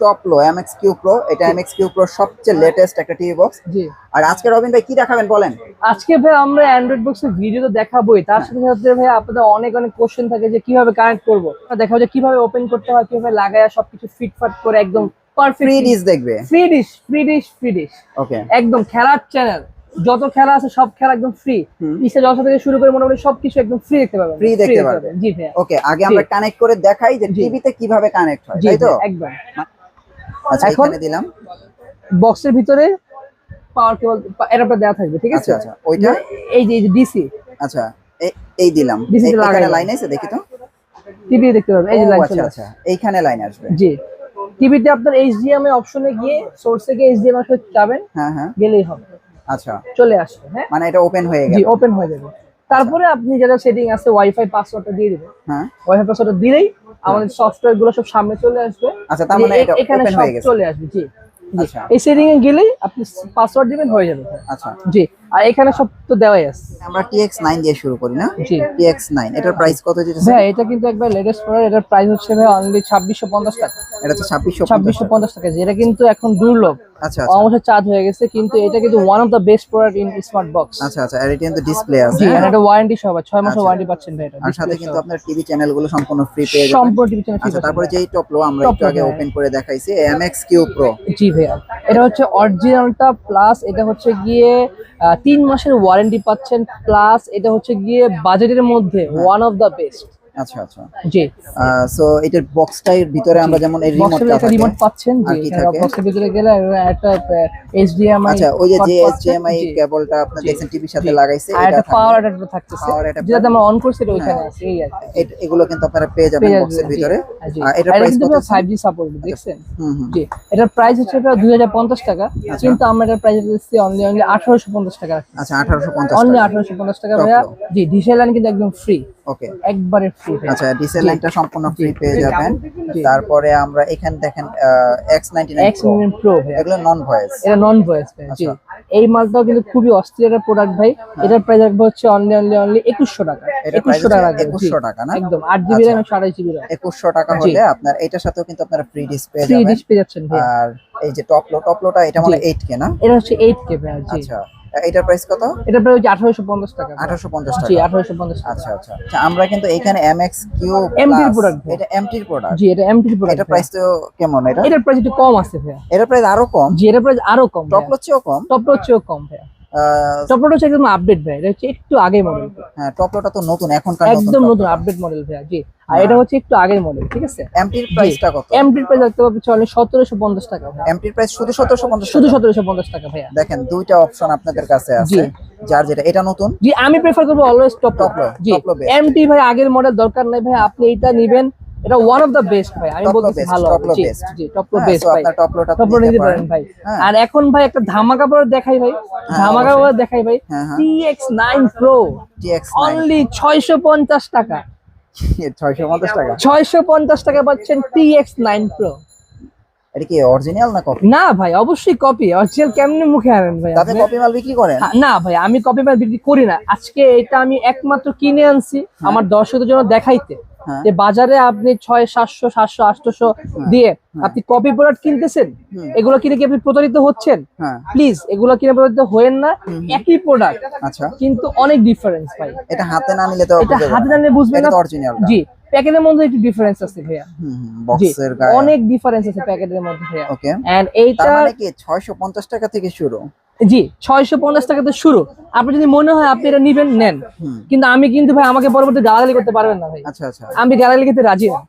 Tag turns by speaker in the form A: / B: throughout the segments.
A: Top low MX Q pro এটা MX Q pro সবচেয়ে latest একটা টিভি বক্স
B: জি।
A: আর আজকে রবিন ভাই কি দেখাবেন বলেন?
B: আজকে ভাই আমরা অ্যান্ড্রয়েড বক্সের ভিডিও তো দেখাবোই। তার সাথে সাথে ভাই আপনাদের অনেক অনেক কোশ্চেন থাকে যে কীভাবে কানেক্ট করব। দেখাবো যে কীভাবে ওপেন করতে হয় কীভাবে লাগায় সবকিছু ফিটফাট করে একদম
A: ফ্রি
B: পারফেক্ট
A: ডিস দেখবে।
B: Free dish free dish free dish
A: okay
B: একদম খেলার চ্যানেল যত খেলা আছে সব খেলা একদম ফ্রি। ইসা জলসা থেকে শুরু করে মোটামুটি সবকিছু একদম ফ্রি দেখতে পাবেন
A: Free দেখতে পারবেন।
B: জি ভাইয়া।
A: ওকে আগে আমরা কানেক্ট করে দেখাই যে। টিভিতে কীভাবে কানেক্ট হয় তাই তো?
B: একদম।
A: আচ্ছা
B: এখানে
A: দিলাম।
B: বক্সের ভিতরে পাওয়ার কেবল দেওয়া থাকবে ঠিক আছে?
A: আচ্ছা আচ্ছা ওইটা?
B: এই যে ডিসি
A: আচ্ছা এই- দিলাম। এখানে লাইন আছে দেখি তো।
B: টিভি দেখতে পাবেন এই যে লাইন
A: আচ্ছা আচ্ছা এইখানে লাইন আসবে।
B: জি। টিভিতে আপনার এইচডিএমআই অপশনে গিয়ে সোর্স থেকে এইচডিএমআই আসলে যাবেন
A: হ্যাঁ হ্যাঁ।
B: গেলেই হবে।
A: আচ্ছা।
B: চলে আসবে হ্যাঁ?
A: মানে এটা ওপেন হয়ে
B: জি ওপেন হয়ে যাবে। তারপরে আপনি যেটা সেটিং আছে ওয়াইফাই পাসওয়ার্ডটা দিয়ে দিবেন।
A: হ্যাঁ।
B: ওয়াইফাই পাসওয়ার্ডটা দিলেই আমাদের সফটওয়্যারগুলো সব সামনে চলে আসবে।
A: আচ্ছা তার মানে এটা
B: এখানে সব
A: হয়ে
B: চলে আসবে জি। জি।
A: আচ্ছা।
B: এই সেটিং এ গেলেই আপনি পাসওয়ার্ড দিবেন হয়ে যাবে।
A: আচ্ছা।
B: জি। আর এখানে সব তো দেওয়াই আছে।
A: আমরা টিএক্স নাইন দিয়ে শুরু করি না?
B: জি।
A: টিএক্স নাইন এটার প্রাইস কত যেতেছে
B: ভাই এটা কিন্তু একবার লেটেস্ট প্রোডাক্ট এটার প্রাইস হচ্ছে ভাই অনলি ছাব্বিশশো পঞ্চাশ টাকা।
A: এটা হচ্ছে ছাব্বিশশো
B: ছাব্বিশশো পঞ্চাশ টাকা যেটা কিন্তু এখন দুর্লভ।
A: আচ্ছা আচ্ছা।
B: অবশ্যই চার্জ হয়ে গেছে কিন্তু এটা কিন্তু one of the best product in smart box
A: আচ্ছা আচ্ছা আর এটা কিন্তু ডিসপ্লে আছে
B: জি
A: হ্যাঁ?
B: এটা ওয়ারেন্টি সহ ছয় মাসের
A: আচ্ছা।
B: ওয়ারেন্টি পাচ্ছেন ভাই এটা
A: আর সাথে কিন্তু আপনার টিভি চ্যানেলগুলো সম্পূর্ণ ফ্রি পেয়ে যাবেন।
B: সম্পূর্ণ টিভি চ্যানেল
A: আচ্ছা তারপরে যেই টপ লো আমরা একটু আগে
B: হ্যাঁ।
A: ওপেন করে দেখাইছি এমএক্স কিউ প্রো
B: জি ভাইয়া। এটা হচ্ছে অরিজিনালটা প্লাস এটা হচ্ছে গিয়ে তিন মাসের ওয়ারেন্টি পাচ্ছেন প্লাস এটা হচ্ছে গিয়ে বাজেটের মধ্যে ওয়ান অফ দ্য বেস্ট
A: আচ্ছা আচ্ছা।
B: জি।
A: সো এটার বক্সটার ভিতরে আমরা যেমন এই রিমোটটা থাকে
B: রিমোট পাচ্ছেন জি? বক্সের ভিতরে গেলে একটা এইচডিএমআই
A: আচ্ছা ওই যে যে এইচডিএমআই কেবলটা আপনি দেখছেন টিভির সাথে লাগাইছে এটা
B: পাওয়ার অ্যাডাপ্টার থাকতেছে। যেটা আমরা অন করছি এটা ওইখানে আছে এই আর
A: এগুলো কিন্তু আপনারা পেয়ে যাবেন বক্সের ভিতরে।
B: হ্যাঁ,
A: আর
B: এটা
A: প্রাইস কত
B: 5G সাপোর্ট দেখছেন?
A: হুম
B: জি। এটার প্রাইস হচ্ছে প্রায় দুই হাজার পঞ্চাশ টাকা
A: আচ্ছা।
B: কিন্তু আমরা এটার প্রাইস দিচ্ছি অনলি অনলি আঠারোশো পঞ্চাশ টাকা
A: আচ্ছা আঠারোশো পঞ্চাশ
B: অনলি আঠারোশো পঞ্চাশ টাকা ভাইয়া। জি ডিসেল লাইন কিন্তু একদম ফ্রি
A: ওকে।
B: একবারে ফ্রি
A: আচ্ছা ডিসেল লাইনটা সম্পূর্ণ ফ্রি পেয়ে যাবেন। তারপরে আমরা এখানে দেখেন X ninety
B: X million pro ভাইয়া।
A: এগুলো নন ভয়েস
B: এটা নন ভয়েস জি।
A: আচ্ছা।
B: এই মালটাও কিন্তু খুবই অস্থির একটা প্রোডাক্ট ভাই। এটার প্রাইস রাখব হচ্ছে অনলি অনলি অনলি একুশশো টাকা।
A: এটা প্রাইস
B: একুশশো টাকা রাখবেন, জি।
A: একুশশো টাকা না?
B: একদম আট জিবি
A: আচ্ছা।
B: র্যাম একশো আঠাশ জিবি র্যাম
A: একুশশো টাকা হলে আপনার এটার সাথেও কিন্তু আপনারা ফ্রি ডিসপ্লে
B: ফ্রি ডিসপ্লে যাচ্ছেন
A: আর এই যে টপলো টপলোটা এটা মানে
B: জি।
A: এইট কে না?
B: এটা হচ্ছে এইট কে ভাই জি।
A: আচ্ছা। এটার প্রাইস কত?
B: এটা প্রায় হচ্ছে আঠারোশো পঞ্চাশ টাকা।
A: আঠারোশো পঞ্চাশ
B: জি
A: টাকা।
B: আঠারোশো পঞ্চাশ
A: আচ্ছা আচ্ছা। আচ্ছা, আমরা কিন্তু এখানে এমএক্স কিউ
B: MT প্রোডাক্ট।
A: এটা এমটির প্রোডাক্ট
B: জি এটা এমটি প্রোডাক্ট
A: এটা প্রাইস তো কেমন এটা?
B: এটার প্রাইস একটু কম আছে ভাইয়া।
A: এটার প্রাইস আরও কম?
B: জি এটার প্রাইস আরও কম
A: টপ চেয়েও কম?
B: টপ চেয়েও কম ভাইয়া।
A: আহ,
B: টপলোর হচ্ছে একদম আপডেট ভাই এটা হচ্ছে একটু আগে মডেল
A: হ্যাঁ টপলোটা তো নতুন এখনকার
B: একদম নতুন আপডেট মডেল ভাইয়া জি। আর এটা হচ্ছে একটু আগের মডেল ঠিক আছে?
A: এমটির প্রাইসটা কত?
B: এমটির প্রাইস দেখতে পাচ্ছি অনলি সতেরোশো পঞ্চাশ টাকা ভাইয়া।
A: এমটির প্রাইস শুধু সতেরোশো পঞ্চাশ
B: শুধু সতেরোশো পঞ্চাশ টাকা ভাইয়া।
A: দেখেন দুইটা অপশন আপনাদের কাছে আছে যার যেটা এটা নতুন?
B: জি আমি প্রেফার করব অলওয়েজ টপ
A: low,
B: জি। এমটি ভাই আগের মডেল দরকার নাই ভাই আপনি এটা নিবেন এটা ওয়ান অফ দা বেস্ট ভাই। আমি বলতেছি ভালো জি। টপ লো
A: হ্যাঁ,
B: বেস্ট ভাই।
A: আপনার টপলোটা
B: টপ লো নিতে পারেন। ভাই।
A: হ্যাঁ।
B: আর এখন ভাই একটা ধামাকা পরে দেখাই ভাই। ধামাকা পরে দেখাই ভাই।
A: হ্যাঁ, হ্যাঁ।
B: টিএক্স নাইন প্রো অনলি ছয়শো পঞ্চাশ টাকা।
A: ছয়শো পঞ্চাশ টাকা?
B: ছয়শো পঞ্চাশ টাকা পাচ্ছেন টিএক্স নাইন প্রো
A: এটা কি অরিজিনাল না কপি
B: না ভাই অবশ্যই কপি অরিজিনাল কেমনে মুখে আনেন ভাই
A: তাতে
B: আপনি?
A: কপি মাল বিক্রি করেন?
B: হ্যাঁ, না ভাই আমি কপি মাল বিক্রি করি না। আজকে এটা আমি একমাত্র কিনে আনছি আমার দর্শকদের জন্য দেখাইতে।
A: হ্যাঁ।
B: যে বাজারে আপনি ছয় সাতশো সাতশো আটশো দিয়ে আপনি কপি প্রোডাক্ট কিনতেছেন। এগুলো কিনে কি আপনি প্রতারিত হচ্ছেন?
A: হ্যাঁ।
B: প্লিজ এগুলো কিনে প্রতারিত হইেন না। একই প্রোডাক্ট
A: আচ্ছা।
B: কিন্তু অনেক ডিফারেন্স ভাই।
A: এটা হাতে না নিলে তো
B: এটা হাতে
A: না।
B: জানলে বুঝবেন না। জি প্যাকেটের মধ্যে একটু ডিফারেন্স আছে ভাইয়া।
A: বক্সের গায়ে।
B: অনেক ডিফারেন্স আছে প্যাকেটের মধ্যে ভাইয়া।
A: ওকে
B: এন্ড এইটা
A: মানে কি 650 টাকা থেকে শুরু?
B: জি ছয়শো পঞ্চাশ টাকা তো শুরু। আপনি যদি মনে হয় আপনি এটা নিবেন নেন। কিন্তু আমি কিন্তু ভাই আমাকে পরবর্তী গালাগালি করতে পারবেন না ভাই।
A: আচ্ছা আচ্ছা।
B: আমি গালাগালি খেতে রাজি না।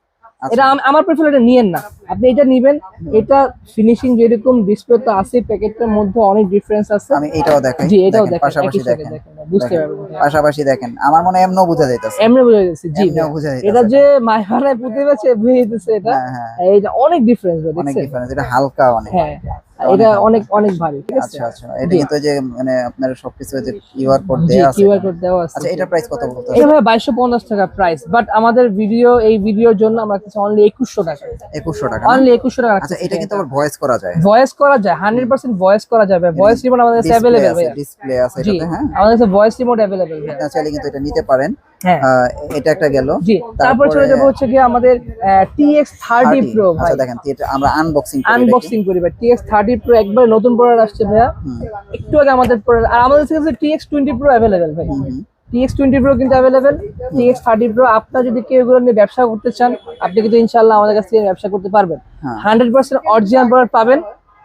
B: এটা আমার প্রেফার এটা নিয়েন না। আপনি এটা নিবেন। এটা ফিনিশিং যেরকম ডিসপ্লে তো আছে প্যাকেটটার মধ্যে অনেক ডিফারেন্স আছে।
A: আমি এটাও দেখাই।
B: জি এটাও
A: দেখেন, পাশাপাশি দেখেন।
B: বুঝতে পারবেন।
A: পাশাপাশি দেখেন। আমার মনে এমনও বোঝা যাইতেছে।
B: এমনি বুঝে গেছে জি
A: এমনিও
B: ভাই।
A: বোঝা যাইতেছে।
B: এটা যে মাইহারায় পুঁতে গেছে বুঝে যেতেছে এটা।
A: হ্যাঁ হ্যাঁ।
B: অনেক ডিফারেন্স
A: অনেক ডিফারেন্স এটা হালকা অনেক।
B: হ্যাঁ। এটা অনেক অনেক ভারী ঠিক আছে?
A: আচ্ছা আচ্ছা। এটা। কিন্তু যে মানে আপনার সবকিছু যে কিউআর কোড আছে?
B: কিউআর কোড দেওয়া আছে।
A: আচ্ছা এটা প্রাইস কত বলতে
B: এটা ভাই বাইশশো পঞ্চাশ টাকা প্রাইস বাট আমাদের ভিডিও এই ভিডিওর জন্য আমরা কিছু অনলি একুশশো টাকা।
A: 2100 টাকা
B: অনলি একুশশো টাকা
A: আচ্ছা এটা কিন্তু আবার ভয়েস করা যায়।
B: ভয়েস করা যায় হান্ড্রেড পার্সেন্ট ভয়েস করা যাবে। ভয়েস রিমোট আমাদের কাছে ভাইয়া।
A: ডিসপ্লে আছে এটাতে হ্যাঁ?
B: আমাদের কাছে ভয়েস রিমোট ভাইয়া
A: আপনারা চাইলে কিন্তু এটা নিতে পারেন। এটা একটা গেল।
B: তারপর চলে যাব হচ্ছে কি আমাদের টিএক্স থার্টি প্রো ভাই
A: আচ্ছা দেখেন এটা আমরা আনবক্সিং করি
B: আনবক্সিং করি ভাই টিএক্স থার্টি প্রো একবার নতুন প্রোডাক্ট আসছে ভাইয়া। একটু আগে আমাদের product- আর আমাদের কাছে টিএক্স টোয়েন্টি প্রো অ্যাভেলেবেল ভাই। টিএক্স টোয়েন্টি প্রো কিন্তু অ্যাভেলেবেল টিএক্স থার্টি প্রো আপনার যদি কেউ এগুলো নিয়ে ব্যবসা করতে চান আপনি কিন্তু ইনশাল্লাহ আমাদের কাছ থেকে ব্যবসা করতে পারবেন।
A: হ্যাঁ।
B: হান্ড্রেড পার্সেন্ট অরিজিনাল প্রোডাক্ট পাবেন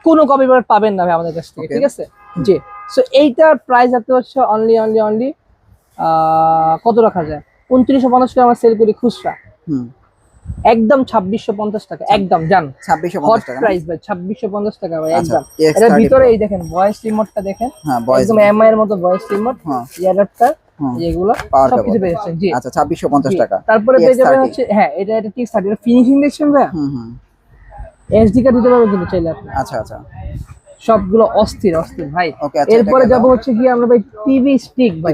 B: কোনো কপি প্রোডাক্ট পাবেন না ভাই আমাদের কাছ থেকে ঠিক আছে? জি সো এইটার প্রাইস দেখতে পাচ্ছ অনলি অনলি অনলি কত রাখা যায়? উনত্রিশশো পঞ্চাশ টাকা আমরা সেল করি খুচরা।
A: হুম।
B: একদম ছাব্বিশশো পঞ্চাশ টাকা একদম জান।
A: ছাব্বিশশো
B: হট প্রাইস ভাই ছাব্বিশশো পঞ্চাশ টাকা ভাই
A: আচ্ছা,
B: একদম।
A: TX
B: এটার
A: 30
B: ভিতরে এই দেখেন ভয়েস রিমোটটা দেখেন।
A: হ্যাঁ বয়স
B: একদম এমআই এর মতো ভয়েস রিমোট। যেগুলো
A: Power
B: সবকিছু। পেয়ে যাচ্ছেন জি।
A: আচ্ছা ছাব্বিশশো পঞ্চাশ। টাকা।
B: তারপরে পেয়ে যাবেন হচ্ছে হ্যাঁ এটা এটা টিক্স থার্টি ফিনিশিং দেখছেন ভাই?
A: হুম হুম।
B: এসডি কার্ড দিতে পারবেন কিন্তু চাইলে আপনি।
A: আচ্ছা আচ্ছা।
B: সবগুলো অস্থির অস্থির ভাই।
A: আচ্ছা
B: এরপরে যাব হচ্ছে কি আমরা ভাই টিভি স্টিক ভাই।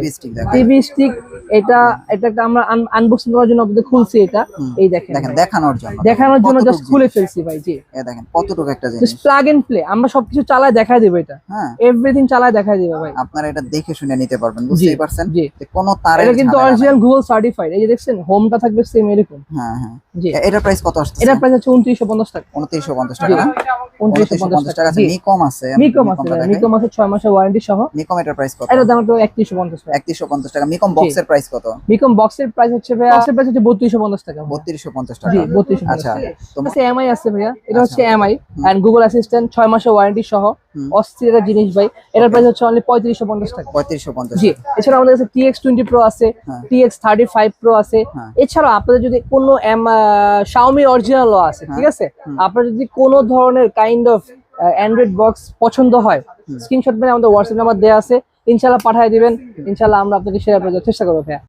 A: টিভি স্টিক
B: এটা এটা একটা আমরা আনবক্সিং করার জন্য আপনাদের খুলছি এটা। এই দেখেন
A: দেখেন দেখানোর জন্য।
B: দেখানোর জন্য জাস্ট খুলে ফেলছি ভাই জি।
A: এ দেখেন কতটুকু একটা জিনিস?
B: প্লাগ এন্ড প্লে আমরা সবকিছু চালায় দেখাই দেবো এটা।
A: হ্যাঁ।
B: এভরিথিং চালায় দেখাই দেবো ভাই।
A: আপনারা এটা দেখে শুনে নিতে পারবেন বুঝতেই পারছেন
B: জি।
A: যে কোনো তারের
B: এটা কিন্তু অরিজিনাল গুগল সার্টিফাইড এই যে দেখছেন হোমটা থাকবে সেম এরকম।
A: হ্যাঁ হ্যাঁ।
B: জি।
A: এটা প্রাইস কত আসছে
B: এটা প্রাইস হচ্ছে উনত্রিশশো পঞ্চাশ টাকা।
A: উনত্রিশশো পঞ্চাশ টাকা
B: টাকা
A: টাকা আছে। নিকম আছে
B: আছে আছে ছয় মাসের ওয়ারেন্টি সহ।
A: এটার প্রাইস কত?
B: দাম তো একত্রিশশো পঞ্চাশ টাকা।
A: একত্রিশশো পঞ্চাশ টাকা। মিকম বক্সের প্রাইস কত?
B: মিকম বক্সের প্রাইস হচ্ছে ভাই বক্সের প্রাইস হচ্ছে বত্রিশশো পঞ্চাশ টাকা
A: বত্রিশশো পঞ্চাশ
B: জি
A: টাকা
B: বত্রিশশো
A: আচ্ছা তো
B: আচ্ছা এমআই আছে ভাইয়া। এটা হচ্ছে এমআই এন্ড গুগল অ্যাসিস্ট্যান্ট ছয় মাসের ওয়ারেন্টি সহ। অস্থির একটা জিনিস ভাই। এটার প্রাইস হচ্ছে অনলি পঁয়ত্রিশশো পঞ্চাশ টাকা।
A: পঁয়ত্রিশশো পঞ্চাশ
B: জি এছাড়া আমাদের কাছে টিএক্স টোয়েন্টি প্রো আছে। টিএক্স থার্টি ফাইভ প্রো আছে।
A: হ্যাঁ।
B: এছাড়া আপনাদের যদি কোনো শাওমি অরিজিনালও আছে ঠিক
A: হ্যাঁ।
B: আছে? আপনার যদি কোনো ধরনের কাইন্ড অফ অ্যান্ড্রয়েড বক্স পছন্দ হয় স্ক্রিনশট মানে আমাদের হোয়াটসঅ্যাপ নাম্বার দেওয়া আছে। ইনশাল্লাহ পাঠিয়ে দিবেন। ইনশাল্লাহ আমরা আপনাকে দেওয়ার চেষ্টা করব ভাইয়া।